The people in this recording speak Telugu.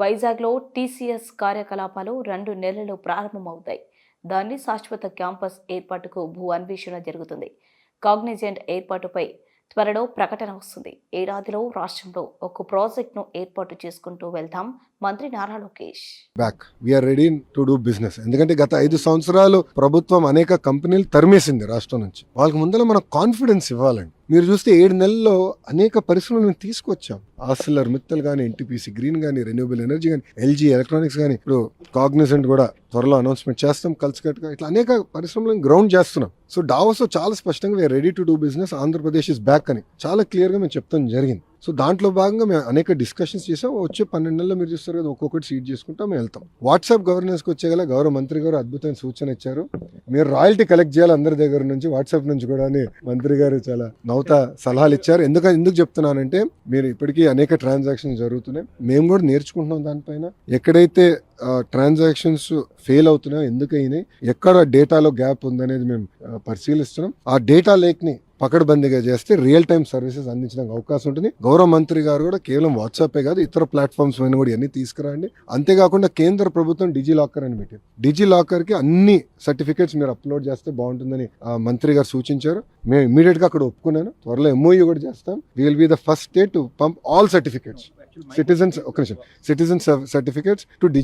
వైజాగ్లో టీసీఎస్ కార్యకలాపాలు రెండు నెలలు ప్రారంభమవుతాయి. దాన్ని శాశ్వత క్యాంపస్ ఏర్పాటుకు భూ అన్వేషణ జరుగుతుంది. కాగ్నిజెంట్ ఏర్పాటుపై త్వరలో ప్రకటన వస్తుంది. ఏడాదిలో రాష్ట్రంలో ఒక ప్రాజెక్ట్ను ఏర్పాటు చేసుకుంటూ వెళ్తాం మంత్రి Nara Lokesh. Back we're ready to do business ఎందుకంటే గత ఐదు సంవత్సరాలు ప్రభుత్వం అనేక కంపెనీలు తరిమేసింది రాష్ట్రం నుంచి. వాళ్ళకి ముందర మనం కాన్ఫిడెన్స్ ఇవ్వాలండి. మీరు చూస్తే ఏడు నెలల్లో అనేక పరిశ్రమలను తీసుకొచ్చాం. ఆసిల్లర్ మిత్తల్ కానీ ఎన్టీపీసీ గ్రీన్ కానీ రెన్యూబుల్ ఎనర్జీ కానీ ఎల్జీ ఎలక్ట్రానిక్స్ కానీ ఇప్పుడు కాగ్నిజెంట్ కూడా త్వరలో అనౌన్స్మెంట్ చేస్తాం కలిసికట్టుగా ఇట్లా అనేక పరిశ్రమలను గ్రౌండ్ చేస్తున్నాం. సో డావోస్ చాలా స్పష్టంగా ready to do business Andhra Pradesh is back అని చాలా క్లియర్గా మేము చెప్తాం జరిగింది. సో దాంట్లో భాగంగా మేము అనేక డిస్కషన్స్ చేసాం. వచ్చే పన్నెండు నెలలు మీరు చూస్తారు కదా ఒక్కొక్కటి సీట్ చేసుకుంటా మేము వెళ్తాం. వాట్సాప్ గవర్నెన్స్కి వచ్చే గల గౌరవ మంత్రి గారు అద్భుతమైన సూచన ఇచ్చారు. మీరు రాయల్టీ కలెక్ట్ చేయాలి అందరి దగ్గర నుంచి వాట్సాప్ నుంచి కూడా అని మంత్రి గారు చాలా నౌత సలహాలు ఇచ్చారు. ఎందుకని ఎందుకు చెప్తున్నానంటే మీరు ఇప్పటికీ అనేక ట్రాన్సాక్షన్స్ జరుగుతున్నాయి. మేము కూడా నేర్చుకుంటున్నాం దానిపైన. ఎక్కడైతే ట్రాన్సాక్షన్స్ ఫెయిల్ అవుతున్నాయో ఎందుకు అయినాయి ఎక్కడ డేటాలో గ్యాప్ ఉందనేది మేము పరిశీలిస్తున్నాం. ఆ డేటా లేక్ని పకడ్బందీగా చేస్తే రియల్ టైం సర్వీసెస్ అందించడానికి అవకాశం ఉంటుంది. గౌరవ మంత్రి గారు కూడా కేవలం వాట్సాపే కాదు ఇతర ప్లాట్ఫామ్స్ పైన కూడా ఇవన్నీ తీసుకురండి. అంతేకాకుండా కేంద్ర ప్రభుత్వం డిజీ లాకర్ అని పెట్టింది డిజీ లాకర్కి అన్ని సర్టిఫికేట్స్ మీరు అప్లోడ్ చేస్తే బాగుంటుందని మంత్రి గారు సూచించారు. మేము ఇమీడియట్గా అక్కడ ఒప్పుకున్నాను. త్వరలో ఎంఓయూ కూడా చేస్తాం. Will be the first state to pump all certificates citizens ఒక నిమిషం. Citizen certificates to